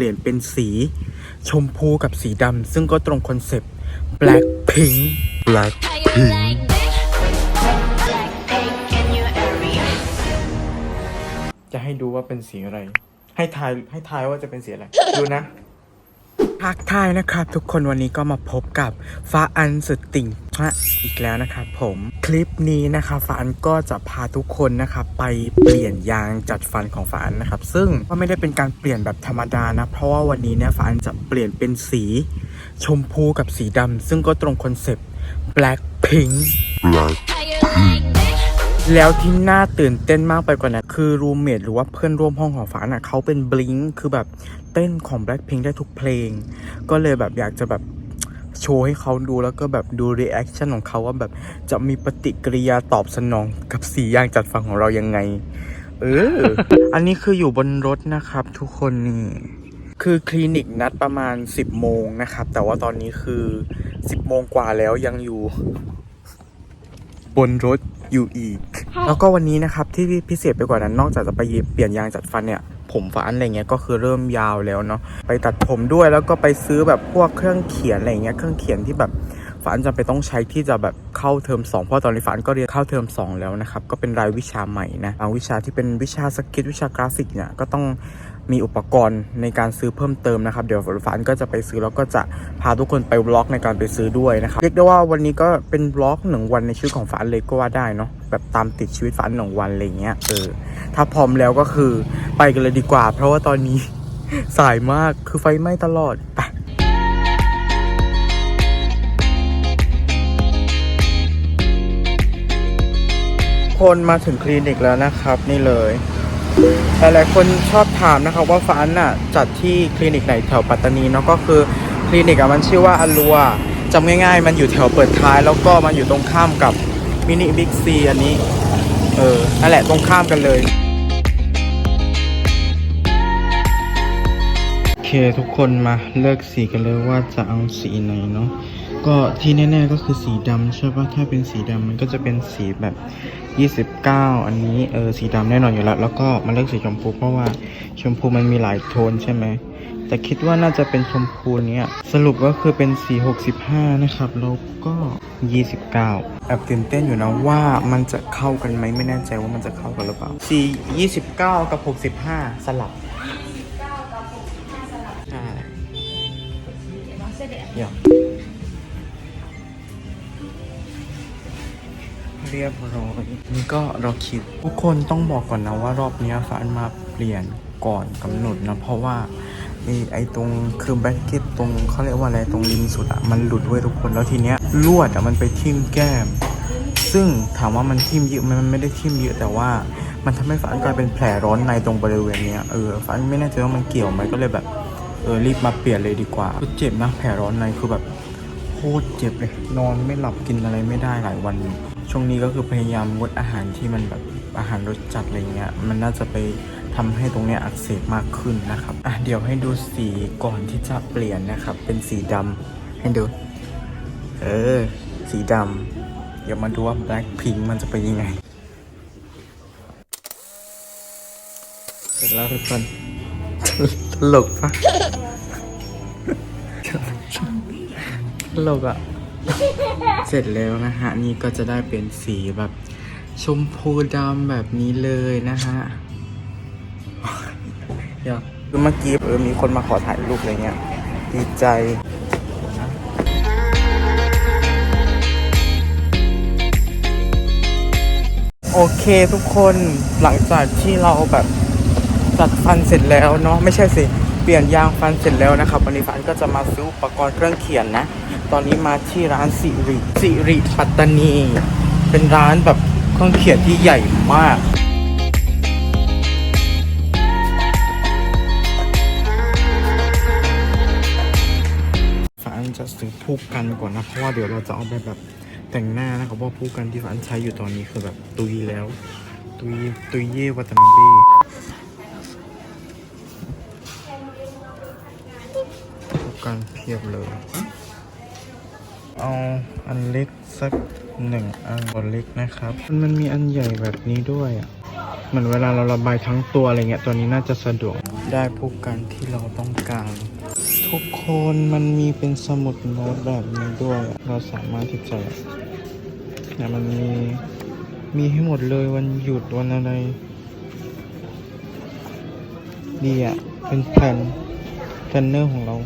ลี่ยนเป็นสี ชมพูกับสีดำซึ่งก็ตรงคอนเซปต์ Black Pink Black How you like this? Like pink in your area. จะให้ดูว่าเป็นสีอะไร ให้ทายให้ทายว่าจะเป็นสีอะไร ดูนะ ทักทายนะครับ ทุกคนวันนี้ก็มาพบกับฟ้าอันสุดติ่งฮะอีกแล้วนะครับผมคลิปนี้นะครับฟ้าอันก็จะพาทุกคนนะครับไปเปลี่ยนยางจัดฟันของฟ้าอันนะครับ ซึ่งก็ไม่ได้เป็นการเปลี่ยนแบบธรรมดานะ เพราะว่าวันนี้เนี่ยฟ้าอันจะเปลี่ยนเป็นสี ชมพูกับสีดำซึ่งก็ตรงคอนเซปต์ Black Pink How you like this? แล้วที่น่าตื่นเต้นมากไปกว่านั้นคือรูมเมทหรือว่าเพื่อนร่วมห้องของฟ้าน่ะเขาเป็นบลิงคือแบบเต้นของ Blackpink ได้ทุกเพลง ก็เลยแบบอยากจะแบบโชว์ให้เขาดูแล้วก็แบบดูรีแอคชั่นของเขาว่าแบบจะมีปฏิกิริยาตอบสนองกับสีอย่างจัดฟังของเรายังไง เออ อันนี้คืออยู่บนรถนะครับ ทุกคนนี่คือคลินิกนัดประมาณ 10 โมงนะครับ แต่ว่าตอนนี้คือ 10 โมงกว่าแล้วยังอยู่ บนรถอยู่อีก แล้วก็วันนี้นะครับที่พิเศษไปกว่านั้นนอกจากจะไปเปลี่ยนยางจัดฟันเนี่ยผมฟันอะไรเงี้ยก็คือเริ่มยาวแล้วเนาะไปตัดผมด้วยแล้วก็ไปซื้อแบบพวกเครื่องเขียนอะไรเงี้ยเครื่องเขียนที่แบบฝันจำเป็นต้องใช้ที่จะแบบเข้าเทอม2เพราะตอนนี้ฝันก็เรียนเข้าเทอม2 แล้วนะครับ ก็เป็นรายวิชาใหม่นะบางวิชาที่เป็นวิชาสกิทวิชากราฟิกเนี่ยก็ต้อง มีอุปกรณ์ในการซื้อเพิ่มเติมนะครับ เดี๋ยวฝันก็จะไปซื้อแล้วก็จะพาทุกคนไปบล็อกในการไปซื้อด้วยนะครับเรียกได้ว่าวันนี้ก็เป็นบล็อกหนึ่งวันในชีวิตของฝันเลยก็ว่าได้เนาะแบบตามติดชีวิตฝันหนึ่งวันอะไรเงี้ยเออถ้าพร้อมแล้วก็คือไปกันเลยดีกว่า เพราะว่าตอนนี้สายมากคือไฟไหม้ตลอดไปคนมาถึงคลินิกแล้วนะครับ นี่เลย หลายๆคนชอบถามนะครับว่าฟ้านน่ะจัดที่คลินิกไหนแถวปัตตานีเนาะก็คือคลินิกอะมันชื่อว่าอลัวจำง่ายๆ มันอยู่แถวเปิดท้าย แล้วก็มันอยู่ตรงข้ามกับมินิบิ๊กซีอันนี้ เออนั่นแหละตรงข้ามกันเลยโอเคทุกคนมาเลือกสีกันเลยว่าจะเอาสีไหนเนาะ ก็ที่แน่ๆก็คือสีดำใช่ปะถ้าเป็นสีดำมันก็จะเป็นสีแบบ 29 อันนี้เออสีดำแน่นอนอยู่แล้ว แล้วก็มาเลือกสีชมพูเพราะว่าชมพูมันมีหลายโทนใช่ไหมแต่คิดว่าน่าจะเป็นชมพูเนี้ยสรุปก็คือเป็นสี 65 นะครับแล้วก็ 29 แอบตื่นเต้นอยู่นะว่ามันจะเข้ากันไหมไม่แน่ใจว่ามันจะเข้ากันหรือเปล่าสี29 กับ 65 สลับใช่เดี๋ยว เรียบร้อยนี่ก็เราคิดทุกคนต้องบอกก่อนนะว่ารอบนี้ฟ้านมาเปลี่ยนก่อนกำหนดนะ เพราะว่าไอ้ไอตรงคือแบ็กเก็ตตรงเขาเรียกว่าอะไรตรงริมสุดอะมันหลุดไว้ทุกคนแล้วทีเนี้ยลวดอะมันไปทิ่มแก้ม ซึ่งถามว่ามันทิ่มเยอะไหมมันไม่ได้ทิ่มเยอะแต่ว่ามันทำให้ฝันกลายเป็นแผลร้อนในตรงบริเวณเนี้ยเออฝันไม่แน่ใจว่ามันเกี่ยวไหมก็เลยแบบเออรีบมาเปลี่ยนเลยดีกว่าเจ็บนะแผลร้อนในคือแบบโคตรเจ็บเลย นอนไม่หลับกินอะไรไม่ได้หลายวัน ช่วงนี้ก็คือพยายามงดอาหารที่มันแบบอาหารรสจัดอะไรเงี้ย มันน่าจะไปทำให้ตรงเนี้ยอักเสบมากขึ้นนะครับ อะเดี๋ยวให้ดูสีก่อนที่จะเปลี่ยนนะครับ เป็นสีดำให้ดู เออ สีดำเดี๋ยวมาดูว่า Black Pink มันจะเป็นยังไง เสร็จแล้วทุกคนตลกปะตลกอะ เสร็จแล้วนะฮะ นี่ก็จะได้เป็นสีแบบชมพูดำแบบนี้เลยนะฮะ เดี๋ยวคือเมื่อกี้เออมีคนมาขอถ่ายรูปอะไรเงี้ยดีใจโอเคทุกคนหลังจากที่เราแบบจัดฟันเสร็จแล้วเนาะไม่ใช่สิ เปลี่ยนยางฟันเสร็จแล้วนะครับวันนี้ฟันก็จะมาซื้ออุปกรณ์เครื่องเขียนนะ ตอนนี้มาที่ร้านสิริสิริปัตตานี เป็นร้านแบบเครื่องเขียนที่ใหญ่มากฝันจะซื้อผู้กันก่อนนะ เพราะว่าเดี๋ยวเราจะเอาไปแบบแต่งหน้านะครับว่าผู้กันที่ฝันใช้อยู่ตอนนี้คือแบบตุยแล้ว ตุยตุยเย่วัตนาเบ้ผู้กันเพียบเลย เอาอันเล็กสักหนึ่งอันตัวเล็กนะครับ มันมีอันใหญ่แบบนี้ด้วยอะเหมือนเวลาเราระบายทั้งตัวอะไรเงี้ยตัวนี้น่าจะสะดวกได้พบกันที่เราต้องการ ทุกคนมันมีเป็นสมุดโน้ตแบบนี้ด้วย เราสามารถที่จะเนี่ยมันมีมีให้หมดเลยวันหยุดวันอะไรดีอะเป็นแผ่นแพลนเนอร์ของเรา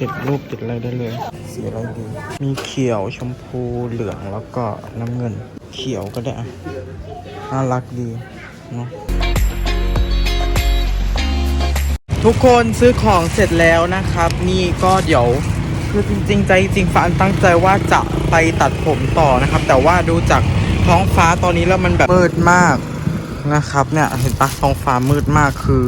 ติดรูปติดอะไรได้เลย สีอะไรดี มีเขียวชมพูเหลืองแล้วก็น้ำเงิน เขียวก็ได้อะน่ารักดีเนาะทุกคนซื้อของเสร็จแล้วนะครับ นี่ก็เดี๋ยวคือจริง ๆ ใจจริงๆฟ้าอันตั้งใจว่าจะไปตัดผมต่อนะครับ แต่ว่าดูจากท้องฟ้าตอนนี้แล้วมันแบบมืดมากนะครับ เนี่ยเห็นปะท้องฟ้ามืดมากคือ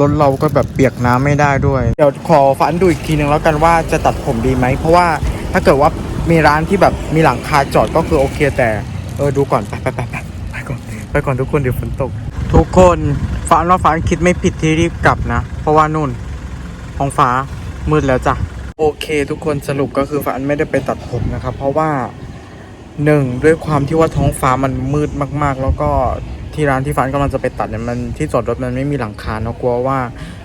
รถเราก็แบบเปียกน้ำไม่ได้ด้วย เดี๋ยวขอฟันดูอีกทีนึงแล้วกันว่าจะตัดผมดีไหม เพราะว่าถ้าเกิดว่ามีร้านที่แบบมีหลังคาจอดก็คือโอเค แต่เออดูก่อนไปไปไปไปไปก่อนไปก่อนทุกคนเดี๋ยวฝนตก ทุกคนฟ้าอันว่าฟ้าอันคิดไม่ผิดที่รีบกลับนะ เพราะว่านู่นท้องฟ้ามืดแล้วจ้ะโอเค ทุกคนสรุปก็คือฟ้าอันไม่ได้ไปตัดผมนะครับ เพราะว่าหนึ่งด้วยความที่ว่าท้องฟ้ามันมืดมาก ๆ แล้วก็ ที่ร้านที่ฟันกำลังจะไปตัดเนี่ยมันที่จอดรถมันไม่มีหลังคาเนาะกลัวว่า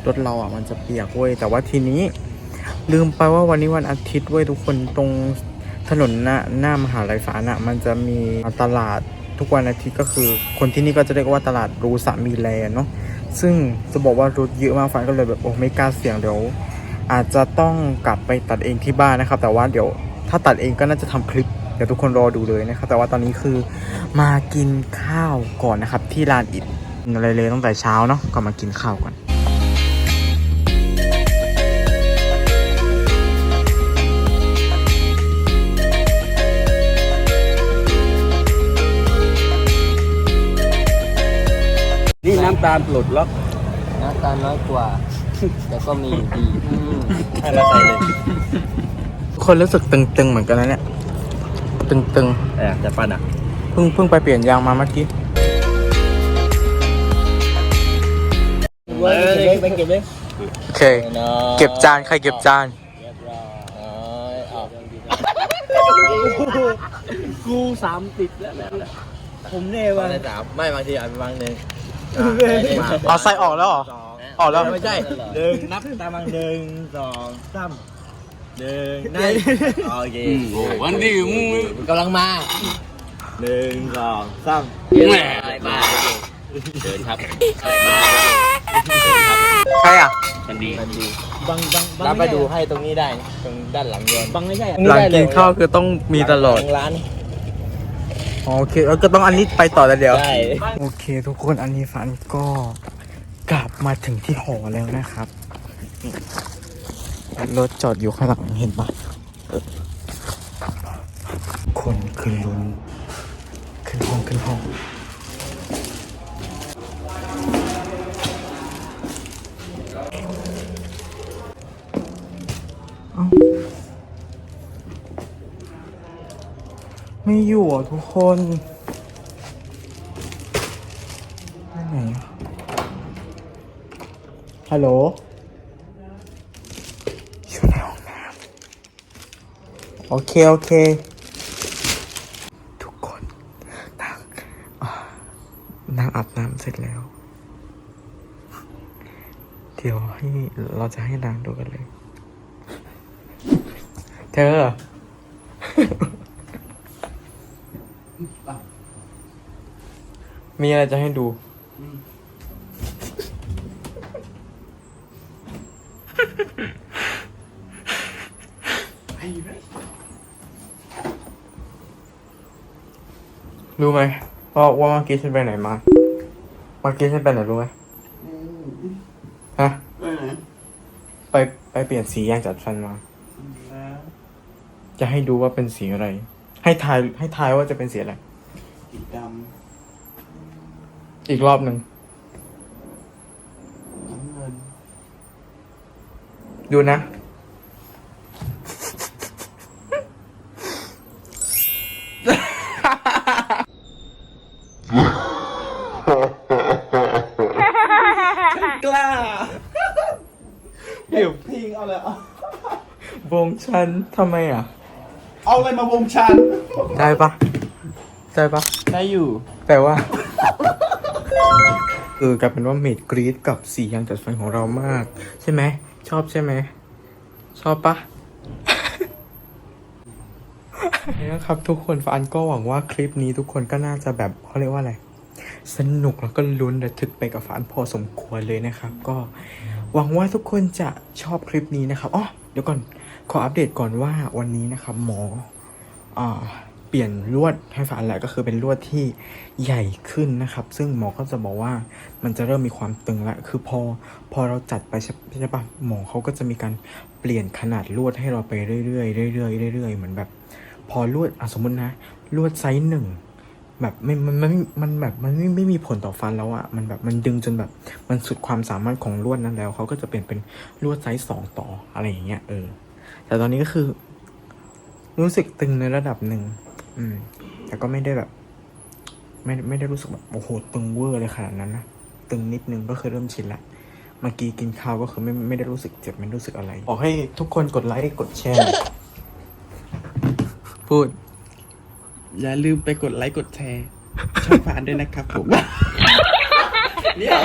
รถเราอะมันจะเปียกเว้ยแต่ว่าทีนี้ ลืมไปว่าวันนี้วันอาทิตย์เว้ยทุกคนตรงถนนหน้าหน้ามหาลัยฟ้าน่ะมันจะมีตลาดทุกวันอาทิตย์ก็คือ คนที่นี่ก็จะเรียกว่าตลาดรูสามีแลนเนาะซึ่งจะบอกว่ารถเยอะมากฟันก็เลยแบบโอ้ไม่กล้าเสี่ยงเดี๋ยวอาจจะต้องกลับไปตัดเองที่บ้านนะครับ แต่ว่าเดี๋ยวถ้าตัดเองก็น่าจะทำคลิป เดี๋ยวทุกคนรอดูเลยนะครับ แต่ว่าตอนนี้คือมากินข้าวก่อนนะครับ ที่ร้านอิดอะไรเลยตั้งแต่เช้าเนาะก็มากินข้าวก่อนนี่น้ำตาลปลดล็อกน้ำตาลน้อยกว่า แต่ก็มีอยู่ดีให้เราใส่เลยทุกคนรู้สึกตึงๆเหมือนกันนะเนี่ย ตึงเออจะปั้นอะๆเพิ่งเพิ่งไปเปลี่ยนยางมาเมื่อกี้เว้ยไปเก็บเลยโอเค เก็บจาน ใครเก็บจาน กูสามติดแล้วนะผมเนี่ยวัว่านละสามไม่บางทีอาจเป็นบางหนึ่งเอาใส่ออกแล้วเหรอสองออกแล้ว ไม่ใช่หนึ่งนับตามมาหนึ่งสองสาม หนึ่งนั่นโอเควันนี้มึงกำลังมาหนึ่งสองสามแหมมาเดินครับใครอะกันดีบังบังบังรับไปดูให้ตรงนี้ได้นะตรงด้านหลังยนต์บังไม่ใช่หลังกินข้าวคือต้องมีตลอดหงร้านอ๋อโอเคแล้วก็ต้องอันนี้ไปต่อแล้วเดี๋ยวได้โอเค ทุกคนอันนี้ฟันก็กลับมาถึงที่หอแล้วนะครับนี่ รถจอดอยู่ข้างหลังเห็นปะคนขึ้นลุนขึ้นห้องขึ้นห้องอ้าไม่อยู่อะทุกคนไไหนอะฮัลโหล อยู่ในห้องน้ำ โอเค โอเค ทุกคนนางอ่านางอาบน้ำเสร็จแล้ว เดี๋ยวให้เราจะให้นางดูกันเลย เธอ มีอะไรจะให้ดู รู้ไหมว่าว่าเมื่อกี้ฉันไปไหนมาเมื่อกี้ฉันไปไหนรู้ไหมฮะไปไปเปลี่ยนสียางจัดฟันมา จะให้ดูว่าเป็นสีอะไร ให้ทายให้ทายว่าจะเป็นสีอะไรสีดอีกรอบหนึ่งำน้ำเงินดูนะ กล้าเดี๋ยวพิงเอาเลยเอา วงชันทำไมอะ เอาอะไรมาวงชัน ได้ปะได้ปะได้อยู่ แต่ว่าคือกลายเป็นว่าเมดกรีดกับสียางจัดฟันของเรามาก ใช่ไหม ชอบใช่ไหม ชอบปะนะครับทุกคนฟันก็หวังว่าคลิปนี้ทุกคนก็น่าจะแบบเขาเรียกว่าอะไร สนุกแล้วก็ลุ้นระทึกไปกับฟันพอสมควรเลยนะครับ ก็หวังว่าทุกคนจะชอบคลิปนี้นะครับอ๋อเดี๋ยวก่อน ขออัปเดตก่อนว่าวันนี้นะครับหมออเปลี่ยนลวดให้ฟันแหละก็คือเป็นลวดที่ใหญ่ขึ้นนะครับ ซึ่งหมอก็จะบอกว่ามันจะเริ่มมีความตึงแล้วคือพอพอเราจัดไปใช่ชปะหมอเขาก็จะมีการเปลี่ยนขนาดลวดให้เราไปเรื่อยๆเรื่อยๆเรื่อยๆเหมือนแบบ พอลวดอสมมตินะลวดไซส์หนึ่งแบบไม่มันมันมันแบบมันไม่ไม่มีผลต่อฟันแล้วอะมันแบบมันดึงจนแบบมันสุดความสามารถของลวดนั้นแล้วเขาก็จะเปลี่ยนเป็นลวดไซส์สองต่ออะไรอย่างเงี้ยเออ แต่ตอนนี้ก็คือ รู้สึกตึงในระดับหนึ่งอืม แต่ก็ไม่ได้แบบ ไม่ไม่ได้รู้สึกแบบโอ้โหตึงเวอร์เลยขนาดนั้นนะตึงนิดนึงก็คือเริ่มชินละเมื่อกี้กินข้าวก็คือไม่ไม่ได้รู้สึกเจ็บไม่รู้สึกอะไรบอกให้ทุกคนกดไลค์กดแชร์พูด อย่าลืมไปกดไลค์กดแชร์ช่องฟานด้วยนะครับผม เนี่ย